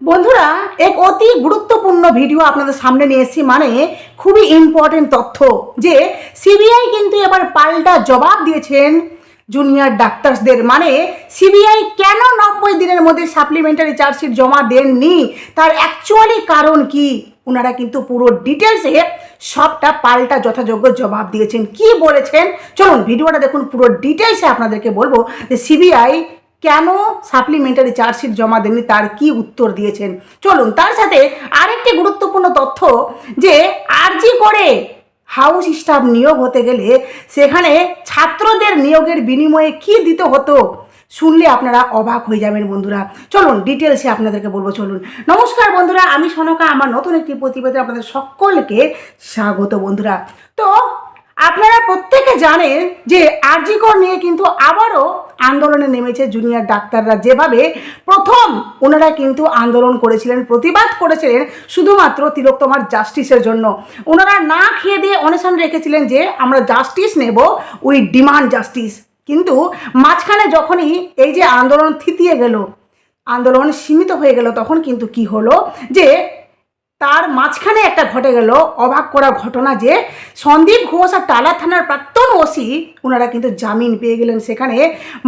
বন্ধুরা, এক অতি গুরুত্বপূর্ণ ভিডিও আপনাদের সামনে নিয়ে এসেছি মানে খুবই ইম্পর্টেন্ট তথ্য, যে সিবিআই কিন্তু এবার পাল্টা জবাব দিয়েছেন জুনিয়র ডাক্তারসদের মানে সিবিআই কেন নব্বই দিনের মধ্যে সাপ্লিমেন্টারি চার্জশিট জমা দেননি? তার অ্যাকচুয়ালি কারণ কি? ওনারা কিন্তু পুরো ডিটেলসে সবটা পাল্টা যথাযোগ্য জবাব দিয়েছেন। কি বলেছেন? চলুন ভিডিওটা দেখুন, পুরো ডিটেলসে আপনাদেরকে বলব যে সিবিআই কেন সাপ্লিমেন্টারি চার্জশিট জমা দেননি? তার কি উত্তর দিয়েছেন? চলুন, তার সাথে আরেকটি গুরুত্বপূর্ণ তথ্য যে আরজি করে হাউস স্টাফ নিয়োগ হতে গেলে সেখানে ছাত্রদের নিয়োগের বিনিময়ে কি দিতে হতো? শুনলে আপনারা অবাক হয়ে যাবেন বন্ধুরা। চলুন ডিটেলসে আপনাদেরকে বলব, চলুন। নমস্কার বন্ধুরা, আমি সনকা, আমার নতুন একটি প্রতিবেদন আপনাদের সকলকে স্বাগত বন্ধুরা। তো আপনারা প্রত্যেকে জানেন যে আরজিকর নিয়ে কিন্তু আবারও আন্দোলনে নেমেছে জুনিয়র ডাক্তাররা। যেভাবে প্রথম ওনারা কিন্তু আন্দোলন করেছিলেন, প্রতিবাদ করেছিলেন শুধুমাত্র তিলোত্তমার জাস্টিসের জন্য। ওনারা না খেয়ে দিয়ে অনশন রেখেছিলেন যে, আমরা জাস্টিস নেব উই ডিমান্ড জাস্টিস কিন্তু মাঝখানে যখনই এই যে আন্দোলন থিতিয়ে গেল, আন্দোলন সীমিত হয়ে গেল, তখন কিন্তু কি হলো? যে তার মাঝখানে একটা ঘটে গেল, অবাক করা ঘটনা যে সন্দীপ ঘোষ আর টালা থানার প্রাক্তন ওসি ওনারা কিন্তু জামিন পেয়ে গেলেন সেখানে।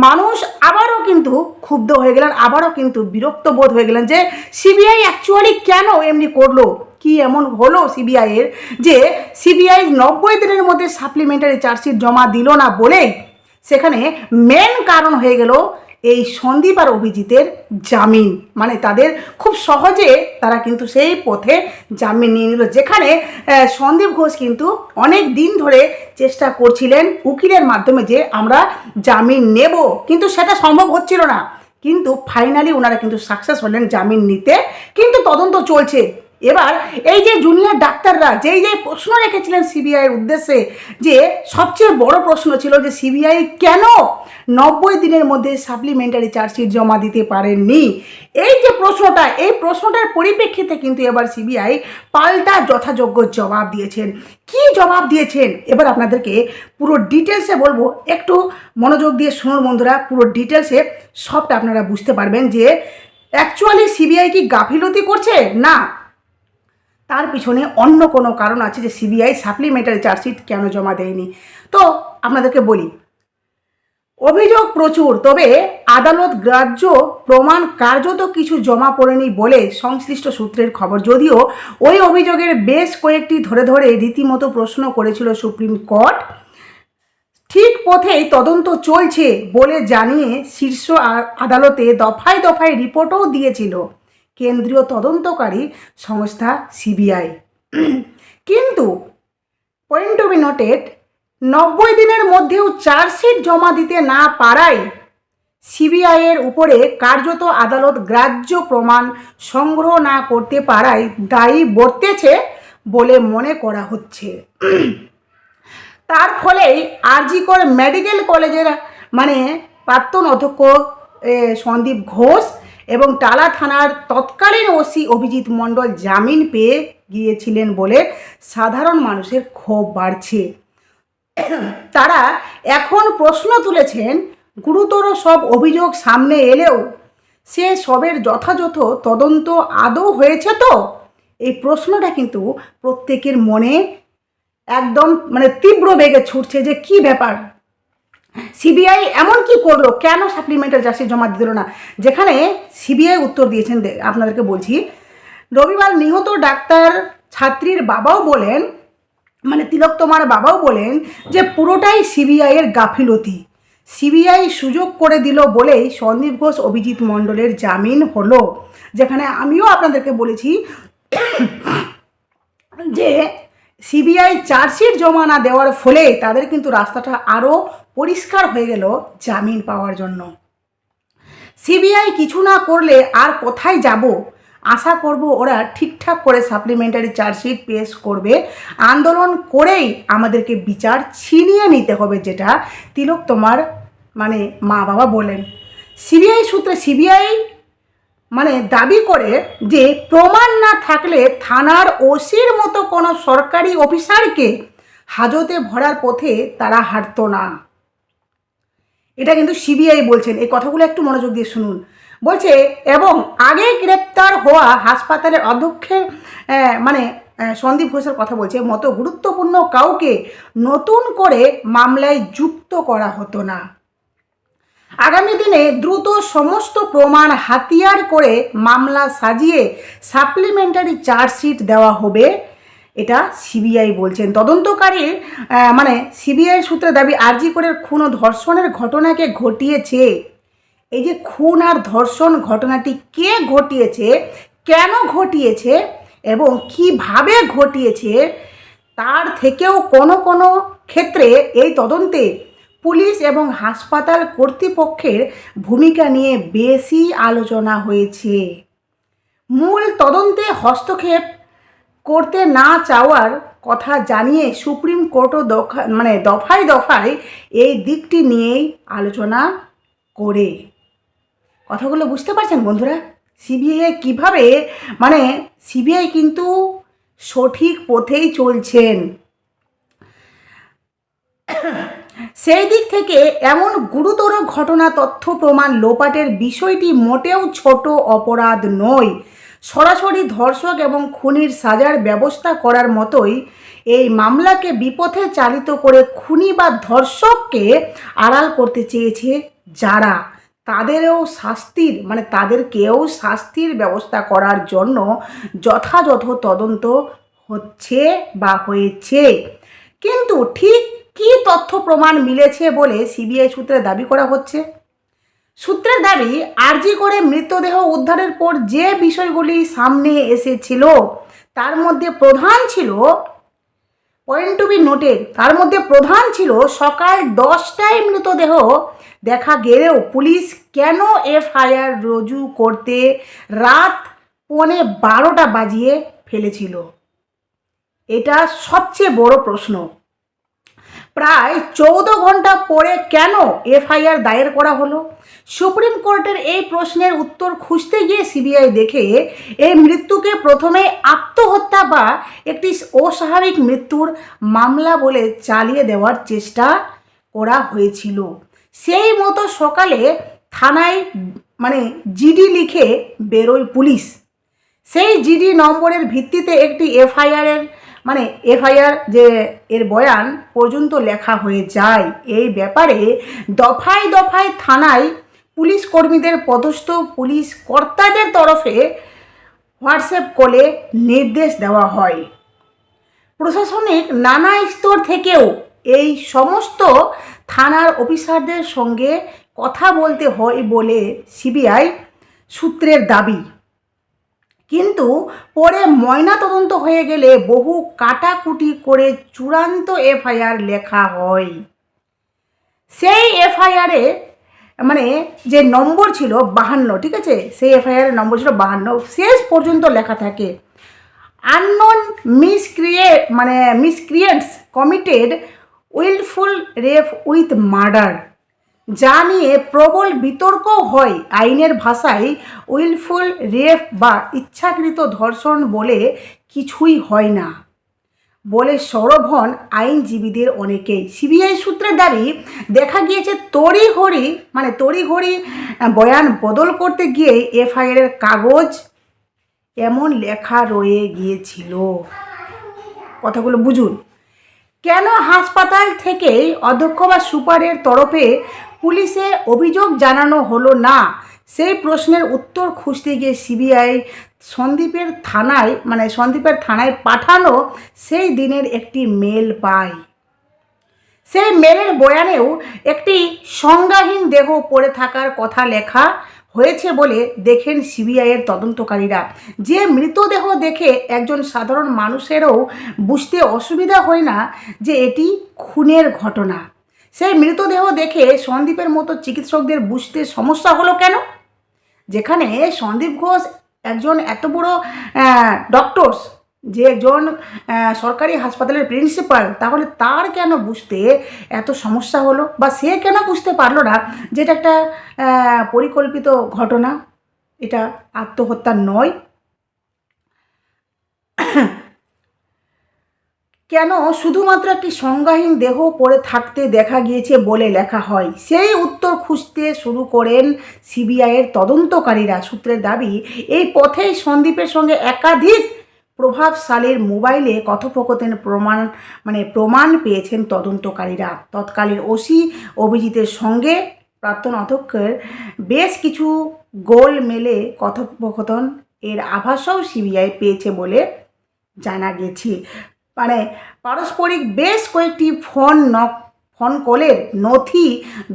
মানুষ আবারও কিন্তু ক্ষুব্ধ হয়ে গেলেন, আবারও কিন্তু বিরক্ত বোধ হয়ে গেলেন যে সিবিআই অ্যাকচুয়ালি কেন এমনি করল? কি এমন হলো সিবিআইয়ের যে সিবিআই নব্বই দিনের মধ্যে সাপ্লিমেন্টারি চার্জশিট জমা দিল না বলেই সেখানে মেন কারণ হয়ে গেল এই সন্দীপ আর অভিজিতের জামিন। মানে তাদের খুব সহজে তারা কিন্তু সেই পথে জামিন নিয়ে নিল। যেখানে সন্দীপ ঘোষ কিন্তু অনেক দিন ধরে চেষ্টা করছিলেন উকিলের মাধ্যমে যে আমরা জামিন নেব। কিন্তু সেটা সম্ভব হচ্ছিল না। কিন্তু ফাইনালি ওনারা কিন্তু সাকসেস হলেন জামিন নিতে। কিন্তু তদন্ত চলছে। এবার এই যে জুনিয়র ডাক্তাররা, যেই যেই প্রশ্ন রেখেছিলেন সিবিআইয়ের উদ্দেশ্যে, যে সবচেয়ে বড় প্রশ্ন ছিল যে সিবিআই কেন নব্বই দিনের মধ্যে সাপ্লিমেন্টারি চার্জশিট জমা দিতে পারেননি? এই যে প্রশ্নটা, এই প্রশ্নটার পরিপ্রেক্ষিতে কিন্তু এবার সিবিআই পাল্টা যথাযোগ্য জবাব দিয়েছেন। কি জবাব দিয়েছেন? এবার আপনাদেরকে পুরো ডিটেলসে বলব। একটু মনোযোগ দিয়ে শুনুন বন্ধুরা, পুরো ডিটেলসে সবটা আপনারা বুঝতে পারবেন যে অ্যাকচুয়ালি সিবিআই কি গাফিলতি করছে? না তার পিছনে অন্য কোনো কারণ আছে যে সিবিআই সাপ্লিমেন্টারি চার্জশিট কেন জমা দেয়নি। তো আপনাদেরকে বলি, অভিযোগ প্রচুর, তবে আদালত গ্রাহ্য প্রমাণ কার্যত কিছু জমা পড়েনি বলে সংশ্লিষ্ট সূত্রের খবর। যদিও ওই অভিযোগের বেশ কয়েকটি ধরে ধরে রীতিমতো প্রশ্ন করেছিল সুপ্রিম কোর্ট। ঠিক পথেই তদন্ত চলছে বলে জানিয়ে শীর্ষ আদালতে দফায় দফায় রিপোর্টও দিয়েছিল। কেন্দ্রীয় তদন্তকারী সংস্থা সিবিআই। কিন্তু পয়েন্ট টু বি নোটেড নব্বই দিনের মধ্যেও চার্জশিট জমা দিতে না পারায় সিবিআইয়ের উপরে কার্যত আদালত গ্রাহ্য প্রমাণ সংগ্রহ না করতে পারায় দায়ী বর্তেছে বলে মনে করা হচ্ছে। তার ফলেই আরজিকর মেডিকেল কলেজের মানে প্রাক্তন অধ্যক্ষ সন্দীপ ঘোষ এবং টালা থানার তৎকালীন ওসি অভিজিৎ মণ্ডল জামিন পেয়ে গিয়েছিলেন বলে সাধারণ মানুষের ক্ষোভ বাড়ছে। তারা এখন প্রশ্ন তুলেছেন, গুরুতর সব অভিযোগ সামনে এলেও সে সবের যথাযথ তদন্ত আদৌ হয়েছে তো? এই প্রশ্নটা কিন্তু প্রত্যেকের মনে একদম মানে তীব্র বেগে ছুটছে যে কি ব্যাপার? সিবিআই এমন কি করল, কেন সাপ্লিমেন্টাল চার্জশিট জমা দিল না? যেখানে সিবিআই উত্তর দিয়েছেন আপনাদেরকে বলছি রবিবার নিহত ডাক্তার ছাত্রীর বাবাও বলেন মানে তিলক তোমার বাবাও বলেন যে পুরোটাই সিবিআই এর গাফিলতি। সিবিআই সুযোগ করে দিল বলেই সন্দীপ ঘোষ অভিজিৎ মণ্ডলের জামিন হলো। যেখানে আমিও আপনাদেরকে বলেছি যে সিবিআই চার্জশিট জমা না দেওয়ার ফলে তাদের কিন্তু রাস্তাটা আরও পরিষ্কার হয়ে গেল জামিন পাওয়ার জন্য। সিবিআই কিছু না করলে আর কোথায় যাব? আশা করব ওরা ঠিকঠাক করে সাপ্লিমেন্টারি চার্জশিট পেশ করবে। আন্দোলন করেই আমাদেরকে বিচার ছিনিয়ে নিতে হবে যেটা তিলক তোমার মানে মা বাবা বলেন। সিবিআই সূত্রে সিবিআই মানে দাবি করে যে প্রমাণ না থাকলে থানার ওসির মতো কোনো সরকারি অফিসারকে হাজতে ভরার পথে তারা হাঁটতো না। এটা কিন্তু সিবিআই বলছেন। এই কথাগুলো একটু মনোযোগ দিয়ে শুনুন। বলছে, এবং আগে গ্রেপ্তার হওয়া হাসপাতালের অধ্যক্ষের মানে সন্দীপ ঘোষের কথা বলছে, মতো গুরুত্বপূর্ণ কাউকে নতুন করে মামলায় যুক্ত করা হতো না। আগামী দিনে দ্রুত সমস্ত প্রমাণ হাতিয়ার করে মামলা সাজিয়ে সাপ্লিমেন্টারি চার্জশিট দেওয়া হবে। এটা সিবিআই বলছেন। তদন্তকারীর মানে সিবিআই সূত্রে দাবি, আরজি করে খুন ও ধর্ষণের ঘটনাকে ঘটিয়েছে। এই যে খুন আর ধর্ষণ ঘটনাটি কে ঘটিয়েছে, কেন ঘটিয়েছে এবং কীভাবে ঘটিয়েছে, তার থেকেও কোনো কোনো ক্ষেত্রে এই তদন্তে পুলিশ এবং হাসপাতাল কর্তৃপক্ষের ভূমিকা নিয়ে বেশি আলোচনা হয়েছে। মূল তদন্তে হস্তক্ষেপ করতে না চাওয়ার কথা জানিয়ে সুপ্রিম কোর্টও দফা মানে দফায় দফায় এই দিকটি নিয়েই আলোচনা করে। কথাগুলো বুঝতে পারছেন বন্ধুরা? সিবিআই কীভাবে মানে সিবিআই কিন্তু সঠিক পথেই চলছেন। সেই দিক থেকে এমন গুরুতর ঘটনা, তথ্য, প্রমাণ লোপাটের বিষয়টি মোটেও ছোট অপরাধ নয়। সরাসরি ধর্ষক এবং খুনির সাজার ব্যবস্থা করার মতোই এই মামলাকে বিপথে চালিত করে খুনি বা ধর্ষককে আড়াল করতে চেয়েছে যারা। তাদেরও শাস্তির মানে তাদেরকেও শাস্তির ব্যবস্থা করার জন্য যথাযথ তদন্ত হচ্ছে বা হয়েছে। কিন্তু ঠিক কী তথ্য প্রমাণ মিলেছে বলে সিবিআই সূত্রে দাবি করা হচ্ছে? সূত্রের দাবি, আরজি করে মৃতদেহ উদ্ধারের পর যে বিষয়গুলি সামনে এসেছিল, তার মধ্যে প্রধান ছিল পয়েন্ট টু বি নোটেড তার মধ্যে প্রধান ছিল সকাল দশটায় মৃতদেহ দেখা গেলেও পুলিশ কেন এফআইআর রুজু করতে রাত পৌনে বারোটা বাজিয়ে ফেলেছিল? এটা সবচেয়ে বড় প্রশ্ন। প্রায় চৌদ্দ ঘণ্টা পরে কেন এফআইআর দায়ের করা হলো? সুপ্রিম কোর্টের এই প্রশ্নের উত্তর খুঁজতে গিয়ে সিবিআই দেখে এই মৃত্যুকে প্রথমে আত্মহত্যা বা একটি অস্বাভাবিক মৃত্যুর মামলা বলে চালিয়ে দেওয়ার চেষ্টা করা হয়েছিল। সেই মতো সকালে থানায় মানে জিডি লিখে বেরোয় পুলিশ। সেই জিডি নম্বরের ভিত্তিতে একটি এফআইআরের মানে এফআইআর যে এর বয়ান পর্যন্ত লেখা হয়ে যায়। এই ব্যাপারে দফায় দফায় থানায় পুলিশ কর্মীদের পদস্থ পুলিশ কর্তাদের তরফে হোয়াটসঅ্যাপ কলে নির্দেশ দেওয়া হয়। প্রশাসনিক নানা স্তর থেকেও এই সমস্ত থানার অফিসারদের সঙ্গে কথা বলতে হয় বলে সিবিআই সূত্রের দাবি। কিন্তু পরে ময়না তদন্ত হয়ে গেলে বহু কাটাকুটি করে চূড়ান্ত এফআইআর লেখা হয়। সেই এফআইআরে মানে যে নম্বর ছিল বাহান্ন, ঠিক আছে? সেই এফআইআর নম্বর ছিল বাহান্ন। শেষ পর্যন্ত লেখা থাকে আননোন মিসক্রিয়ে মানে miscreants committed wilful rape with murder যা নিয়ে প্রবল বিতর্ক হয় আইনের ভাষায় উইলফুল রেপ বা ইচ্ছাকৃত ধর্ষণ বলে কিছুই হয় না। বলে সরব হন আইনজীবীদের অনেকেই। সিবিআই সূত্রের দাবি, দেখা গিয়েছে তড়িঘড়ি মানে তড়িঘড়ি বয়ান বদল করতে গিয়ে এফআইআরের কাগজ এমন লেখা রয়ে গিয়েছিল। কথাগুলো বুঝুন। কেন হাসপাতাল থেকে অধ্যক্ষ বা সুপারের তরফে পুলিশে অভিযোগ জানানো হলো না। সেই প্রশ্নের উত্তর খুঁজতে গিয়ে সিবিআই সন্দীপের থানায় মানে সন্দীপের থানায় পাঠানো সেই দিনের একটি মেল পায়। সেই মেলের বয়ানেও একটি সংজ্ঞাহীন দেহ পড়ে থাকার কথা লেখা হয়েছে বলে দেখেন সিবিআইয়ের তদন্তকারীরা। যে মৃতদেহ দেখে একজন সাধারণ মানুষেরও বুঝতে অসুবিধা হয় না যে এটি খুনের ঘটনা। সেই মৃতদেহ দেখে সন্দীপের মতো চিকিৎসকদের বুঝতে সমস্যা হলো কেন? যেখানে সন্দীপ ঘোষ একজন এত বড় ডক্টরস যে একজন সরকারি হাসপাতালের প্রিন্সিপাল তাহলে তার কেন বুঝতে এত সমস্যা হলো? বা সে কেন বুঝতে পারল না যে এটা একটা পরিকল্পিত ঘটনা? এটা আত্মহত্যা নয়। কেন শুধুমাত্র একটি সংজ্ঞাহীন দেহ পড়ে থাকতে দেখা গিয়েছে বলে লেখা হয়? সেই উত্তর খুঁজতে শুরু করেন সিবিআইয়ের তদন্তকারীরা। সূত্রের দাবি, এই পথেই সন্দীপের সঙ্গে একাধিক প্রভাবশালীর মোবাইলে কথোপকথনের প্রমাণ মানে প্রমাণ পেয়েছেন তদন্তকারীরা। তৎকালীন ওসি অভিজিতের সঙ্গে প্রাক্তন অধ্যক্ষের বেশ কিছু গোল মেলে কথোপকথন এর আভাসও সিবিআই পেয়েছে বলে জানা গেছে। মানে পারস্পরিক বেশ কয়েকটি ফোন নক ফোন কলের নথি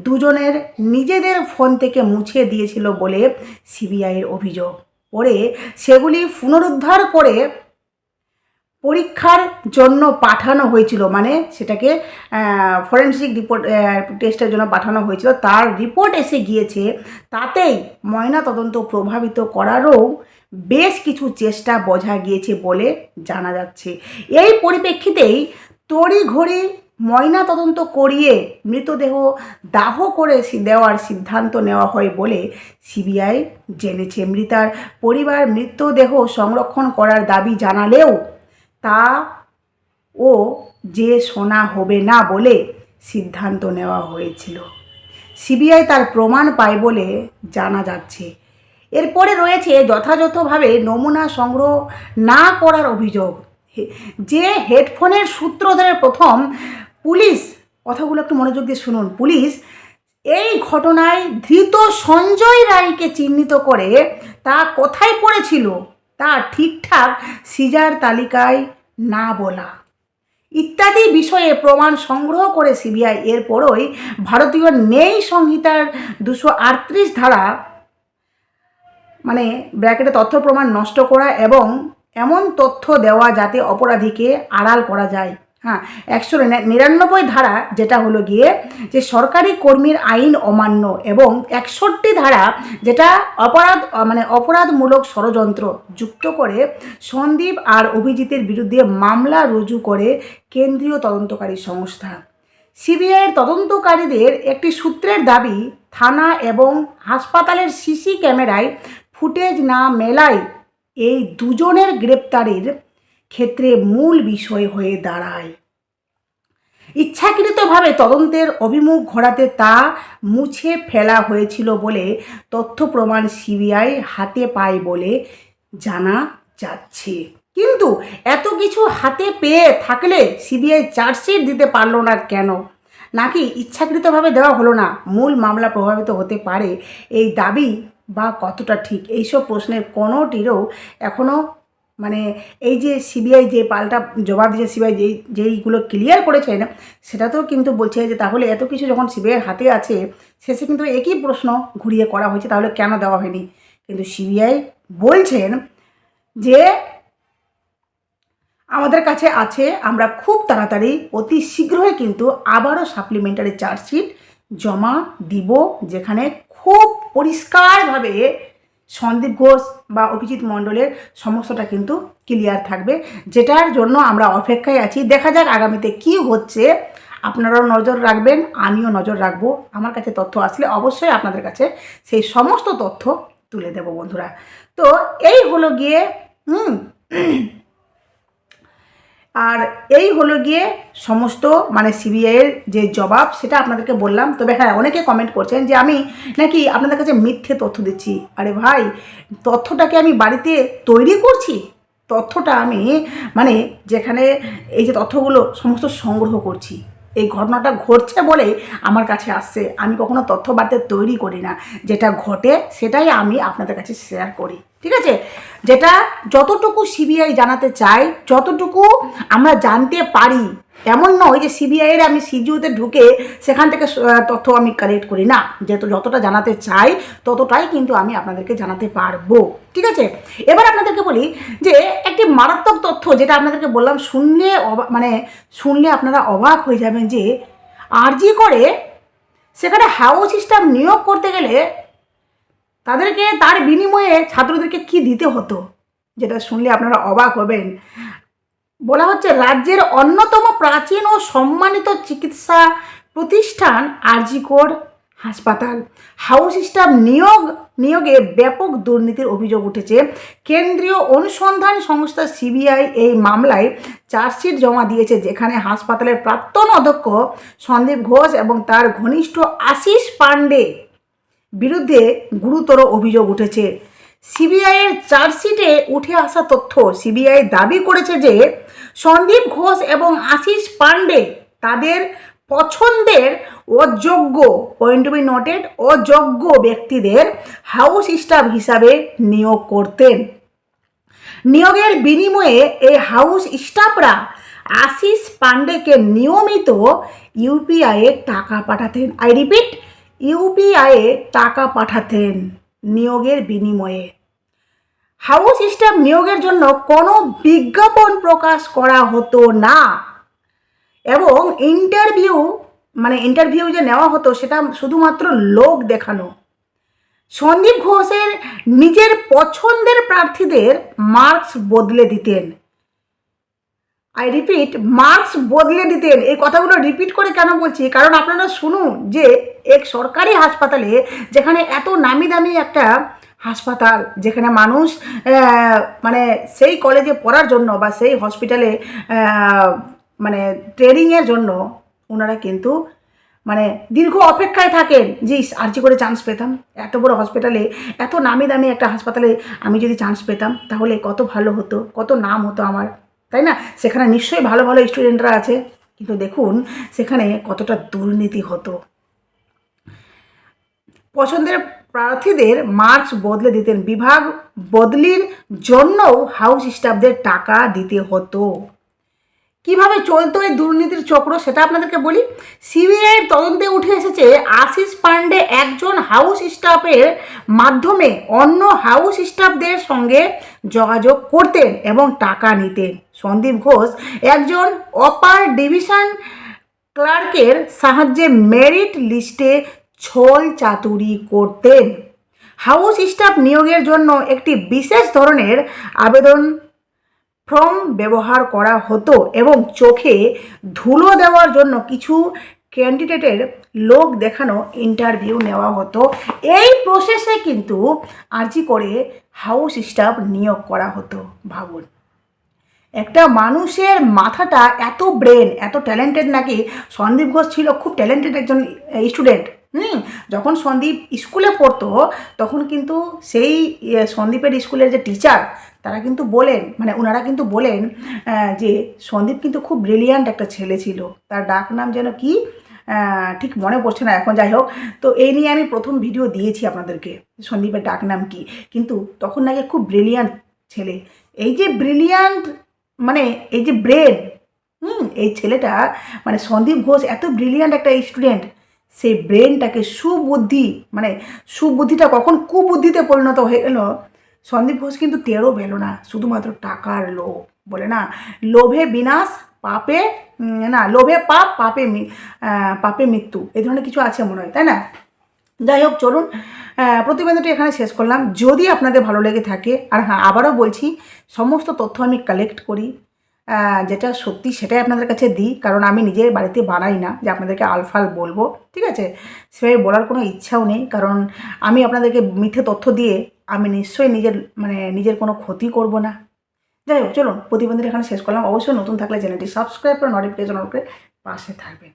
দুজনের নিজেদের ফোন থেকে মুছে দিয়েছিল বলে সিবিআইয়ের অভিযোগ। পরে সেগুলি পুনরুদ্ধার করে পরীক্ষার জন্য পাঠানো হয়েছিল। মানে সেটাকে ফরেন্সিক রিপোর্ট টেস্টের জন্য পাঠানো হয়েছিল। তার রিপোর্ট এসে গিয়েছে। তাতেই ময়না তদন্ত প্রভাবিত করারও বেশ কিছু চেষ্টা বোঝা গিয়েছে বলে জানা যাচ্ছে। এই পরিপ্রেক্ষিতেই তড়িঘড়ি ময়না তদন্ত করিয়ে মৃতদেহ দাহ করে দেওয়ার সিদ্ধান্ত নেওয়া হয় বলে সিবিআই জেনেছে। মৃতার পরিবার মৃতদেহ সংরক্ষণ করার দাবি জানালেও তা ও যে শোনা হবে না বলে সিদ্ধান্ত নেওয়া হয়েছিল। সিবিআই তার প্রমাণ পায় বলে জানা যাচ্ছে। এরপরে রয়েছে যথাযথভাবে নমুনা সংগ্রহ না করার অভিযোগ। যে হেডফোনের সূত্র ধরে প্রথম পুলিশ, কথাগুলো একটু মনোযোগ দিয়ে শুনুন। পুলিশ এই ঘটনায় ধৃত সঞ্জয় রায়কে চিহ্নিত করে তা কোথায় পড়েছিল তা ঠিকঠাক সিজার তালিকায় না বলা। ইত্যাদি বিষয়ে প্রমাণ সংগ্রহ করে সিবিআই। এরপরই ভারতীয় নেই সংহিতার দুশো ধারা মানে ব্র্যাকেটে তথ্য প্রমাণ নষ্ট করা এবং এমন তথ্য দেওয়া যাতে অপরাধীকে আড়াল করা যায়। হ্যাঁ একশো নিরানব্বই ধারা যেটা হলো গিয়ে যে সরকারি কর্মীর আইন অমান্য এবং একষট্টি ধারা যেটা অপরাধ মানে অপরাধমূলক ষড়যন্ত্র যুক্ত করে সন্দীপ আর অভিজিতের বিরুদ্ধে মামলা রুজু করে কেন্দ্রীয় তদন্তকারী সংস্থা। সিবিআইয়ের তদন্তকারীদের একটি সূত্রের দাবি, থানা এবং হাসপাতালের সিসি ক্যামেরায় ফুটেজ না মেলায় এই দুজনের গ্রেপ্তারের ক্ষেত্রে মূল বিষয় হয়ে দাঁড়ায়। ইচ্ছাকৃতভাবে তদন্তের অভিমুখ ঘোরাতে তা মুছে ফেলা হয়েছিল বলে তথ্য প্রমাণ সিবিআই হাতে পায় বলে জানা যাচ্ছে। কিন্তু এত কিছু হাতে পেয়ে থাকলে সিবিআই চার্জশিট দিতে পারল না কেন? নাকি ইচ্ছাকৃতভাবে দেওয়া হলো না? মূল মামলা প্রভাবিত হতে পারে এই দাবি বা কতটা ঠিক? এইসব প্রশ্নের কোনোটিরও এখনও মানে এই যে সিবিআই যে পাল্টা জবাব দিয়েছে, সিবিআই যেই, যেইগুলো ক্লিয়ার করেছেন সেটা তো কিন্তু বলছে যে তাহলে এত কিছু যখন সিবিআইয়ের হাতে আছে, শেষে কিন্তু একই প্রশ্ন ঘুরিয়ে করা হয়েছে, তাহলে কেন দেওয়া হয়নি? কিন্তু সিবিআই বলছেন যে আমাদের কাছে আছে, আমরা খুব তাড়াতাড়ি, অতি শীঘ্রই কিন্তু আবারও সাপ্লিমেন্টারি চার্জশিট জমা দিব, যেখানে খুব পরিষ্কারভাবে সন্দীপ ঘোষ বা অভিজিৎ মণ্ডলের সমস্যাটা কিন্তু ক্লিয়ার থাকবে। যেটার জন্য আমরা অপেক্ষায় আছি। দেখা যাক আগামীতে কি হচ্ছে। আপনারাও নজর রাখবেন, আমিও নজর রাখব। আমার কাছে তথ্য আসলে অবশ্যই আপনাদের কাছে সেই সমস্ত তথ্য তুলে দেব বন্ধুরা। তো এই হলো গিয়ে, হুম আর এই হলো গিয়ে সমস্ত মানে সিবিআইয়ের যে জবাব, সেটা আপনাদেরকে বললাম। তবে হ্যাঁ অনেকে কমেন্ট করছেন যে আমি নাকি আপনাদের কাছে মিথ্যে তথ্য দিচ্ছি। আরে ভাই, তথ্যটাকে আমি বাড়িতে তৈরি করছি? তথ্যটা আমি মানে যেখানে এই যে তথ্যগুলো সমস্ত সংগ্রহ করছি। এই ঘটনাটা ঘটছে বলেই আমার কাছে আসছে। আমি কখনো তথ্য বার্তা তৈরি করি না। যেটা ঘটে সেটাই আমি আপনাদের কাছে শেয়ার করি। ঠিক আছে? যেটা যতটুকু সিবিআই জানাতে চাই যতটুকু আমরা জানতে পারি এমন নয় যে সিবিআইয়ের আমি সিজিওতে ঢুকে সেখান থেকে তথ্য আমি কালেক্ট করি। না, যেহেতু যতটা জানাতে চাই, ততটাই কিন্তু আমি আপনাদেরকে জানাতে পারব। ঠিক আছে? এবার আপনাদেরকে বলি যে, একটি মারাত্মক তথ্য যেটা আপনাদেরকে বললাম, শুনলে মানে শুনলে আপনারা অবাক হয়ে যাবেন যে আরজি করে সেখানে হাউস স্টাফ নিয়োগ করতে গেলে তাদেরকে, তার বিনিময়ে ছাত্রদেরকে কি দিতে হতো? যেটা শুনলে আপনারা অবাক হবেন। বলা হচ্ছে রাজ্যের অন্যতম প্রাচীন ও সম্মানিত চিকিৎসা প্রতিষ্ঠান আরজিকর হাসপাতাল। হাউস স্টাফ নিয়োগ, নিয়োগে ব্যাপক দুর্নীতির অভিযোগ উঠেছে। কেন্দ্রীয় অনুসন্ধান সংস্থা সিবিআই এই মামলায় চার্জশিট জমা দিয়েছে, যেখানে হাসপাতালের প্রাক্তন অধ্যক্ষ সন্দীপ ঘোষ এবং তার ঘনিষ্ঠ আশিস পাণ্ডে বিরুদ্ধে গুরুতর অভিযোগ উঠেছে। সিবিআইয়ের চার্জশিটে উঠে আসা তথ্য সিবিআই দাবি করেছে যে সন্দীপ ঘোষ এবং আশিস পাণ্ডে তাদের পছন্দের অযোগ্য পয়েন্ট টু বি নোটেড অযোগ্য ব্যক্তিদের হাউস স্টাফ হিসাবে নিয়োগ করতেন। নিয়োগের বিনিময়ে এই হাউস স্টাফরা আশিস পাণ্ডেকে নিয়মিত ইউপিআইয়ে টাকা পাঠাতেন। আই রিপিট ইউপিআইয়ে টাকা পাঠাতেন নিয়োগের বিনিময়ে। হাউস স্টাফ নিয়োগের জন্য কোনো বিজ্ঞাপন প্রকাশ করা হতো না। এবং ইন্টারভিউ মানে ইন্টারভিউ যে নেওয়া হতো, সেটা শুধুমাত্র লোক দেখানো। সন্দীপ ঘোষের নিজের পছন্দের প্রার্থীদের মার্কস বদলে দিতেন। আই রিপিট মার্কস বদলে দিতেন। এই কথাগুলো রিপিট করে কেন বলছি? কারণ আপনারা শুনুন যে, এক সরকারি হাসপাতালে যেখানে এত নামি দামি একটা হাসপাতাল, যেখানে মানুষ মানে সেই কলেজে পড়ার জন্য বা সেই হসপিটালে মানে ট্রেনিংয়ের জন্য ওনারা কিন্তু মানে দীর্ঘ অপেক্ষায় থাকেন। যে আর্জি করে চান্স পেতাম। এত বড় হসপিটালে এত নামি দামি একটা হাসপাতালে আমি যদি চান্স পেতাম, তাহলে কত ভালো হতো, কত নাম হতো আমার। তাই না? সেখানে নিশ্চয়ই ভালো ভালো স্টুডেন্টরা আছে। কিন্তু দেখুন, সেখানে কতটা দুর্নীতি হতো। পছন্দের প্রার্থীদের মার্চ বদলে দিতেন। বিভাগ বদলির জন্যও হাউস স্টাফদের টাকা দিতে হতো। কীভাবে চলতো এই দুর্নীতির চক্র সেটা আপনাদেরকে বলি। সিবিআইয়ের তদন্তে উঠে এসেছে, আশিস পান্ডে একজন হাউস স্টাফের মাধ্যমে অন্য হাউস স্টাফদের সঙ্গে যোগাযোগ করতেন এবং টাকা নিতেন। সন্দীপ ঘোষ একজন অপার ডিভিশন ক্লার্কের সাহায্যে মেরিট লিস্টে ছল চাতুরি করতেন। হাউস স্টাফ নিয়োগের জন্য একটি বিশেষ ধরনের আবেদন ফর্ম ব্যবহার করা হতো এবং চোখে ধুলো দেওয়ার জন্য কিছু ক্যান্ডিডেটের লোক দেখানো ইন্টারভিউ নেওয়া হতো। এই প্রসেসে কিন্তু আর্জি করে হাউস স্টাফ নিয়োগ করা হতো, ভাবুন। একটা মানুষের মাথাটা এত ব্রেন এত ট্যালেন্টেড নাকি? সন্দীপ ঘোষ ছিল খুব ট্যালেন্টেড একজন স্টুডেন্ট হুম যখন সন্দীপ স্কুলে পড়তো তখন কিন্তু সেই ইয়ে, সন্দীপের স্কুলের যে টিচার তারা কিন্তু বলেন মানে ওনারা কিন্তু বলেন যে সন্দীপ কিন্তু খুব ব্রিলিয়ান্ট একটা ছেলে ছিল। তার ডাক নাম যেন কি? ঠিক মনে পড়ছে না এখন যাই হোক। তো এই নিয়ে আমি প্রথম ভিডিও দিয়েছি আপনাদেরকে সন্দীপের ডাক নাম কি। কিন্তু তখন নাকি খুব ব্রিলিয়ান্ট ছেলে। এই যে ব্রিলিয়ান্ট মানে এই যে ব্রেন হুম এই ছেলেটা মানে সন্দীপ ঘোষ এত ব্রিলিয়ান্ট একটা স্টুডেন্ট সেই ব্রেনটাকে সুবুদ্ধি মানে সুবুদ্ধিটা কখন কুবুদ্ধিতে পরিণত হয়ে গেল, সন্দীপ ঘোষ কিন্তু টেরও পেল না। শুধুমাত্র টাকার লোভ, বলে না, লোভে বিনাশ, পাপে না, লোভে পাপ, পাপে পাপে মৃত্যু এই ধরনের কিছু আছে মনে হয়, তাই না? যাই হোক, চলুন প্রতিবেদনটি এখানে শেষ করলাম। যদি আপনাদের ভালো লেগে থাকে, আর হ্যাঁ আবারও বলছি, সমস্ত তথ্য আমি কালেক্ট করি। যেটা সত্যি সেটাই আপনাদের কাছে দিই, কারণ আমি নিজে বাড়িতে বানাই না, যে আপনাদেরকে আলফাল বলব, ঠিক আছে? সেভাবে বলার কোনো ইচ্ছাও নেই, কারণ আমি আপনাদেরকে মিথ্যে তথ্য দিয়ে আমি নিশ্চয়ই নিজের মানে নিজের কোনো ক্ষতি করব না। যাই হোক, চলুন, প্রতিবন্ধীর এখানে শেষ করলাম। অবশ্যই নতুন থাকলে চ্যানেলটি সাবস্ক্রাইব করে নোটিফিকেশন করে পাশে থাকবেন।